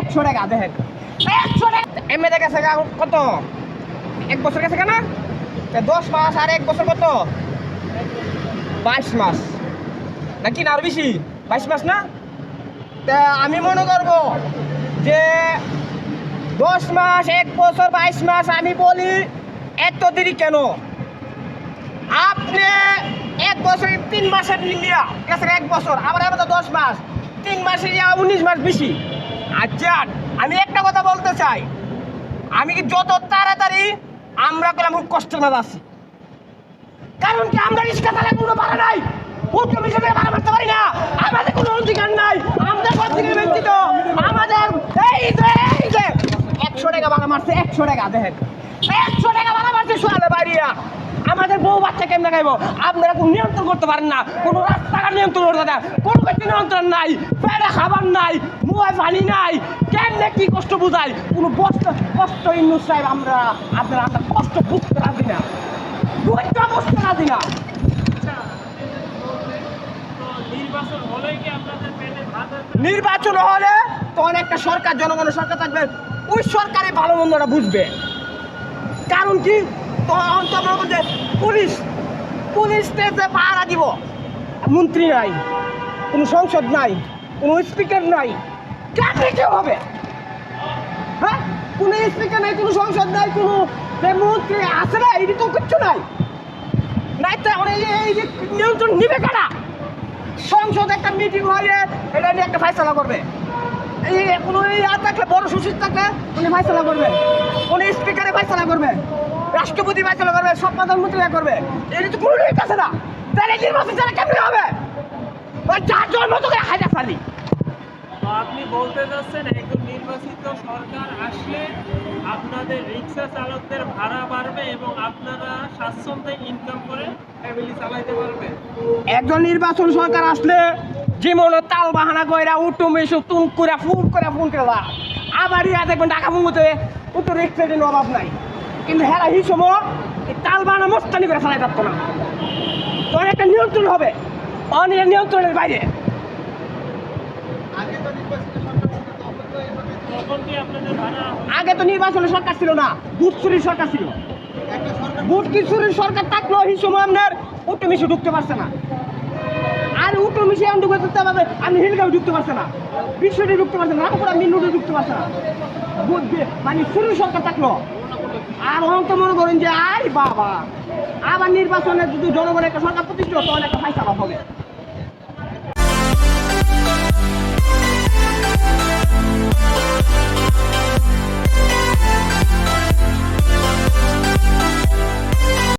একশো টাকা, দেখেন। একশো টাকা। গেছে গা কত? এক বছর কেনা? তা দশ মাস আর এক বছর কত? বাইশ মাস। নাকি না আরও বেশি? বাইশ মাস না? তা আমি মনে করব যে দশ মাস, এক বছর, বাইশ মাস আমি বলি, এত দেরি কেন? আপনি এক বছর, তিন মাসের নিয়া গেছে এক বছর, আবার আমাদের দশ মাস। তিন মাসের উনিশ মাস বেশি। আচ্ছা আমি একটা কথা বলতে চাই। আমি কি যত তাড়াতাড়ি আমরা কষ্টের মাঝে আছি কারণ কি আমরা রিক্সা চালাই কোনো ভাড়া নাই? মারতে পারি না। আমাদের কোনো অধিকার নাই। থেকে ব্যক্তিত আমাদের এই যে এই যে, একশো টাকা ভাড়া মারছে, একশো টাকা, দেখেন। একশো টাকা ভাড়া মারছে, সোয়ালে বাড়িয়া আমাদের বউ বাচ্চা কেমনে খাইবো? আপনারা কোনো নিয়ন্ত্রণ করতে পারেন না। কোনো রাস্তাঘাট নিয়ন্ত্রণ করতে দেন কোনো কিছু নিয়ন্ত্রণ নাই। খাবার নাই মুয়ে পানি নাই কেমনে কি কষ্ট বুঝাই? কোনো কষ্ট কষ্ট ইন্নু সাহেব আমরা আপনারা আমরা কষ্ট বুঝতে রাজি না। দুইটা বুঝতে রাজি না। নির্বাচন হলে তখন একটা সরকার জনগণের সরকার থাকবে। ওই সরকারে ভালো মন্দটা বুঝবে। কারণ কি? তখন তো করছে পুলিশ পুলিশ পাহারা দিব। মন্ত্রী নাই কোনো সংসদ নাই। কোনো স্পিকার নাই। কেমনি কেউ হবে? হ্যাঁ? কোনো স্পিকার নাই, কোনো সংসদ নাই, কোনো মন্ত্রী আছে না, এটি তো কিচ্ছু নাই। নাই তো এখন এই যে- নিয়ন্ত্রণ নিবে কারা? সংসদ একটা মিটিং হয়ে এটা নিয়ে একটা ফাইসলা করবে। এই কোনো এই আর থাকলে বড় সুশীল থাকলে উনি ফাইসলা করবে উনি স্পিকারে ফাইসলা করবে। রাষ্ট্রপতি ফাইসলা করবে সব প্রধানমন্ত্রীরা করবে। এটি তো কোনো ঠিক আছে না। তাহলে নির্বাচন ছাড়া কেমনি হবে? যার জন্ম তোকে হাজার ফালি আপনি বলতে চাচ্ছেন একজন নির্বাচিত সরকার আসলে আপনাদের রিক্সা চালকদের ভাড়া বাড়বে এবং আপনারা স্বাচ্ছন্দ্যে ইনকাম করে ফ্যামিলি চালাইতে পারবেন একজন নির্বাচন সরকার আসলে যেমন তাল বাহানা কইরা উঠো মেশো তুম করে ফোন করে ফোন করে দাও আবার ইয়া দেখবেন ঢাকা মুঙ্গুতে উত্তর এক্সিডেন্ট অভাব নাই। কিন্তু হেরা এই তাল বাহানা মস্তানি করে চালাই পারতো না। তখন একটা নিয়ন্ত্রণ হবে। অনেক নিয়ন্ত্রণের বাইরে। আগে তো নির্বাচনের সরকার ছিল না বুথ চুরির সরকার ছিল। বুথ কি চুরির সরকার থাকলেও এই সময় আপনার উত্তর মিশে ঢুকতে পারছে না। আর উত্তর মিশে এমন ঢুকে ঢুকতে পারবে আপনি হিলগাঁও ঢুকতে পারছে না। বিশ্বটি ঢুকতে পারছে না রামপুরা মিন্নুটি ঢুকতে পারছে না। মানে চুরির সরকার থাকল। আর অন তো মনে করেন যে আরে বাবা আবার নির্বাচনে যদি জনগণের একটা সরকার প্রতিষ্ঠিত তখন একটা ফাইসলা হবে